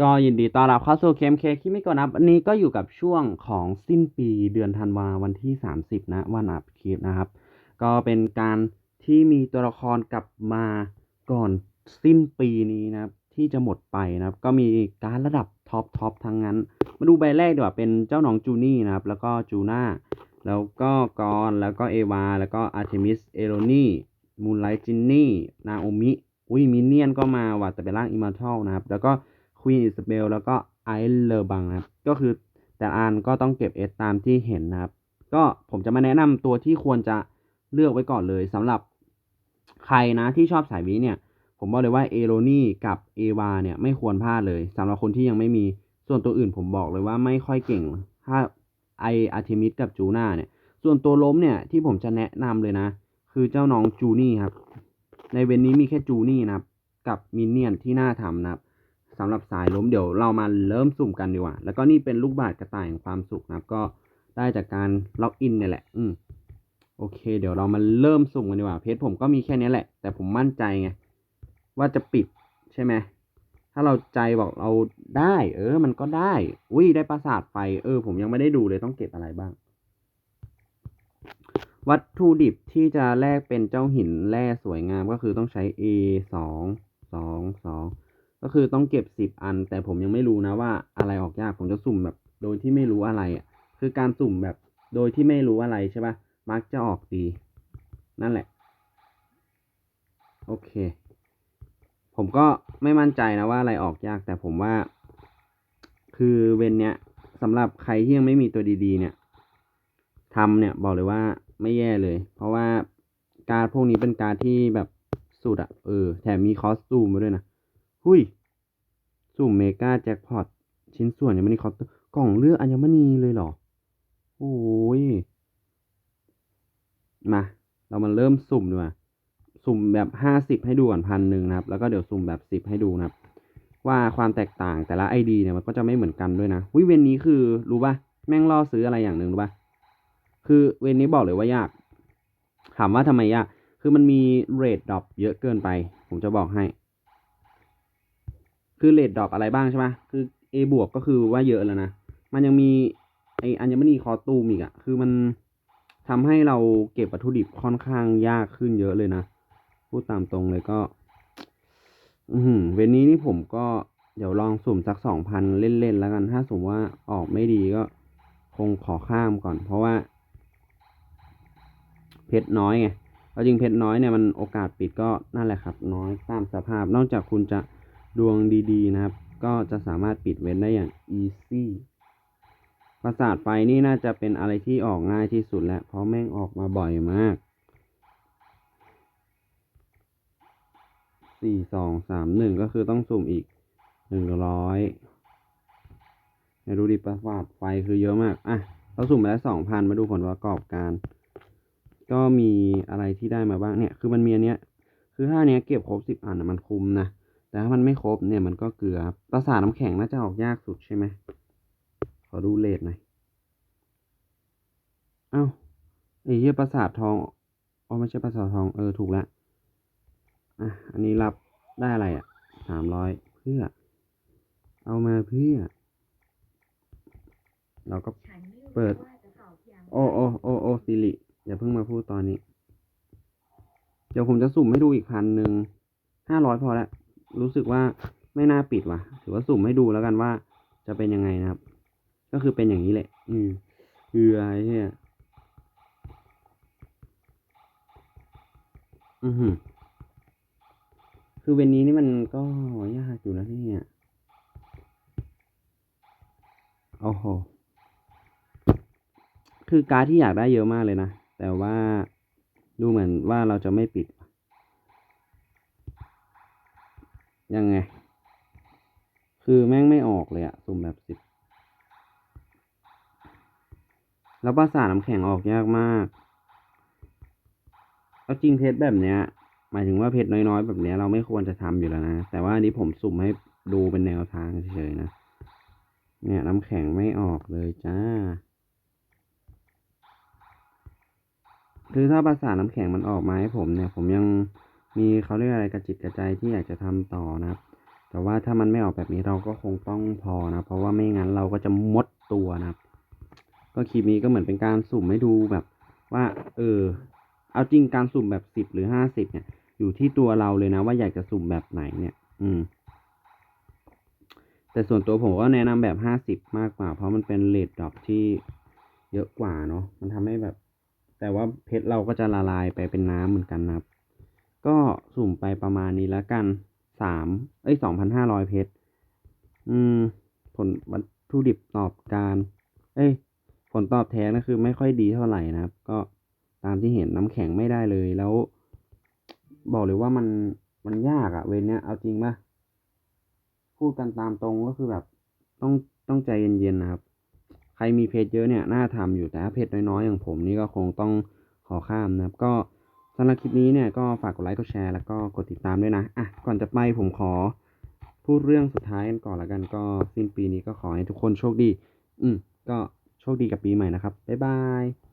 ก็ยินดีต้อนรับเข้าสู่เคมเคคิไม่ก่อนนะวันนี้ก็อยู่กับช่วงของสิ้นปีเดือนธันวาวันที่ 30 นะวันอัพคลิปนะครับ ก็เป็นการที่มีตัวละครกลับมาก่อนสิ้นปีนี้นะครับ ที่จะหมดไปนะครับ ก็มีการระดับท็อปท็อปทั้งนั้น มาดูใบแรกดีกว่าเป็นเจ้าน้องจูนี่นะครับ แล้วก็จูน่าแล้วก็กอนแล้วก็เอวา แล้วก็อาร์เทมิสเอโรนี่มูนไลท์จินนี่นาโอมิอุ้ยมินเนียนก็มาว่ะแต่เป็นร่างอิมมอร์ทัลนะครับ แล้วก็ วีนอิสเบลแล้วก็ไอเลอร์บังนะครับ ก็คือแต่อันก็ต้องเก็บเอสตามที่เห็นนะครับ ก็ผมจะมาแนะนำตัวที่ควรจะเลือกไว้ก่อนเลยสำหรับใครนะที่ชอบสายวิเนี่ย ผมบอกเลยว่าเอโรนี่กับเอวาเนี่ยไม่ควรพลาดเลยสำหรับคนที่ยังไม่มีส่วนตัวอื่นผมบอกเลยว่าไม่ค่อยเก่ง ถ้าไออาร์เทมิสกับจูน่าเนี่ย ส่วนตัวล้มเนี่ยที่ผมจะแนะนำเลยนะ คือเจ้าน้องจูนี่ครับ ในเวนนี้มีแค่จูนี่นะครับ กับมินเนี่ยนที่น่าทำนะครับ สำหรับสายล้มเดี๋ยวเรามาเริ่มสุ่มกันดีกว่า แล้วก็นี่เป็นลูกบาศก์กระต่ายแห่งความสุขนะครับ ก็ได้จากการล็อกอินเนี่ยแหละ อืมโอเค เดี๋ยวเรามาเริ่มสุ่มกันดีกว่า เพจผมก็มีแค่นี้แหละ แต่ผมมั่นใจไงว่าจะปิดใช่ไหมถ้าเราใจบอกเราได้ เออ มันก็ได้ อุ้ยได้ประสาทไฟ เออ ผมยังไม่ได้ดูเลยต้องเก็บอะไรบ้าง วัตถุดิบที่จะแลกเป็นเจ้าหินแร่สวยงามก็คือต้องใช้ A สองสองสอง ก็คือต้องเก็บสิบอัน แต่ผมยังไม่รู้นะว่าอะไรออกยากผมจะสุ่มแบบ โดยที่ไม่รู้อะไรอะคือการสุ่มแบบโดยที่ไม่รู้อะไรใช่ปะมักจะออกดี นั่นแหละ โอเค ผมก็ไม่มั่นใจนะว่าอะไรออกยากแต่ผมว่า คือเวนเนี้ยสำหรับใครที่ยังไม่มีตัวดีๆ เนี่ยทำเนี่ยบอกเลยว่าไม่แย่เลย เพราะว่าการพวกนี้เป็นการที่แบบสุดอะเออ แถมมีคอสตูมมาด้วยนะ หุ้ย สุ่มเมกาแจ็คพอตชิ้นส่วนยังไม่มีคอสตูมกล่องเลือกอัญมณีเลยเหรอ โอ้ย มา เรามาเริ่มสุ่มดีกว่าสุ่มแบบห้าสิบให้ดูก่อนพันหนึ่งนะครับ แล้วก็เดี๋ยวสุ่มแบบสิบให้ดูนะครับ ว่าความแตกต่างแต่ละไอดีเนี่ยมันก็จะไม่เหมือนกันด้วยนะวิเวนนี้คือรู้ป่ะแม่งล่อซื้ออะไรอย่างหนึ่งรู้ป่ะคือเวนนี้บอกเลยว่ายาก ถามว่าทำไมยาก คือมันมีเรทดรอปเยอะเกินไป ผมจะบอกให้ คือเรทดรอปอะไรบ้างใช่ไหมคือ A บวกก็คือว่าเยอะแล้วนะ มันยังมีไออัญมณีคอตูมอีกอะคือมันทำให้เราเก็บวัตถุดิบค่อนข้างยากขึ้นเยอะเลยนะ พูดตามตรงเลยก็ อือหือเวนนี้นี่ผมก็เดี๋ยวลองสุ่มสักสองพันเล่นๆแล้วกัน ถ้าสมมติว่าออกไม่ดีก็คงขอข้ามก่อน เพราะว่า เพชรน้อยไงเอาจริงเพชรน้อยเนี่ยมันโอกาสปิดก็นั่นแหละครับ น้อยตามสภาพ นอกจากคุณจะ ดวงดีๆนะครับ ก็จะสามารถปิดเว้นได้อย่าง easy ประสาทไฟนี่น่าจะเป็นอะไรที่ออกง่ายที่สุดแล้ว เพราะแม่งออกมาบ่อยมากสี่สองสามหนึ่งก็คือต้องสุ่มอีกหนึ่งร้อยดูดิประสาทไฟคือเยอะมาก อะ เราสุ่มไปแล้วสองพันมาดูผลประกอบการ ก็มีอะไรที่ได้มาบ้างเนี่ย คือมันมีอันเนี้ย คือถ้าเนี้ยเก็บครบสิบอันนะมันคุ้มนะ แต่ถ้ามันไม่ครบเนี่ยมันก็เกลือครับประสาทน้ำแข็งน่าจะออกยากสุดใช่ไหมขอดูเลทหน่อยเอ้าไอ้เหี้ยประสาททองอ๋อไม่ใช่ประสาททองเออถูกแล้วอะอันนี้รับได้อะไรอะสามร้อยเพื่อ เอามาเพื่อ เราก็เปิด โอ้โอ้โอ้โอ้สิริอย่าเพิ่งมาพูดตอนนี้ เดี๋ยวผมจะสุ่มให้ดูอีกพันหนึ่งห้าร้อยพอละ รู้สึกว่าไม่น่าปิดว่ะ ถือว่าสุ่มให้ดูแล้วกันว่าจะเป็นยังไงนะครับ ก็คือเป็นอย่างนี้แหละ อืมคืออะไรเนี่ยอือหือคือเวนนี้นี่มันก็ยากอยู่นะเนี่ยโอ้โห คือการที่อยากได้เยอะมากเลยนะ แต่ว่าดูเหมือนว่าเราจะไม่ปิด ยังไง คือแม่งไม่ออกเลยอะสุ่มแบบสิบ แล้วภาษาทน้ำแข็งออกยากมากเอาจริงเพชรแบบเนี้ย หมายถึงว่าเพชรน้อยๆ แบบเนี้ยเราไม่ควรจะทำอยู่แล้วนะ แต่ว่าอันนี้ผมสุ่มให้ดูเป็นแนวทางเฉยๆนะ เนี่ยน้ำแข็งไม่ออกเลยจ้า คือถ้าภาษาน้ำแข็งมันออกมาให้ผมเนี่ย ผมยัง มีเขาเรียกอะไรกระจิตกระใจที่อยากจะทำต่อนะครับ แต่ว่าถ้ามันไม่ออกแบบนี้เราก็คงต้องพอนะ เพราะว่าไม่งั้นเราก็จะมดตัวนะครับ ก็คลิปนี้ก็เหมือนเป็นการสุ่มให้ดูแบบว่า เออ เอาจริงการสุ่มแบบสิบหรือห้าสิบเนี่ย อยู่ที่ตัวเราเลยนะ ว่าอยากจะสุ่มแบบไหนเนี่ย อืม แต่ส่วนตัวผมก็แนะนำแบบห้าสิบมากกว่า เพราะมันเป็นเลดดรอปที่เยอะกว่าเนาะ มันทำให้แบบ แต่ว่าเพชรเราก็จะละลายไปเป็นน้ำเหมือนกันนะครับ ก็สุ่มไปประมาณนี้แล้วกันสามเอ้ยสองพันห้าร้อยเพชร อืม ผลวัตถุดิบตอบการ เอ้ย ผลตอบแทนก็คือไม่ค่อยดีเท่าไหร่นะครับ ก็ตามที่เห็นน้ำแข็งไม่ได้เลยแล้ว บอกเลยว่ามันมันยากอะเวนเนี้ยเอาจริงป่ะพูดกันตามตรงก็คือแบบต้องต้องใจเย็นๆนะครับ ใครมีเพจเยอะเนี่ยน่าทำอยู่แต่ถ้าเพจน้อยๆอย่างผมนี่ก็คงต้องขอข้ามนะครับ ก็ สำหรับคลิปนี้เนี่ยก็ฝากกดไลค์กดแชร์แล้วก็กดติดตามด้วยนะอะก่อนจะไปผมขอพูดเรื่องสุดท้ายกันก่อนละกันก็สิ้นปีนี้ก็ขอให้ทุกคนโชคดี อืมก็โชคดีกับปีใหม่นะครับบ๊ายบาย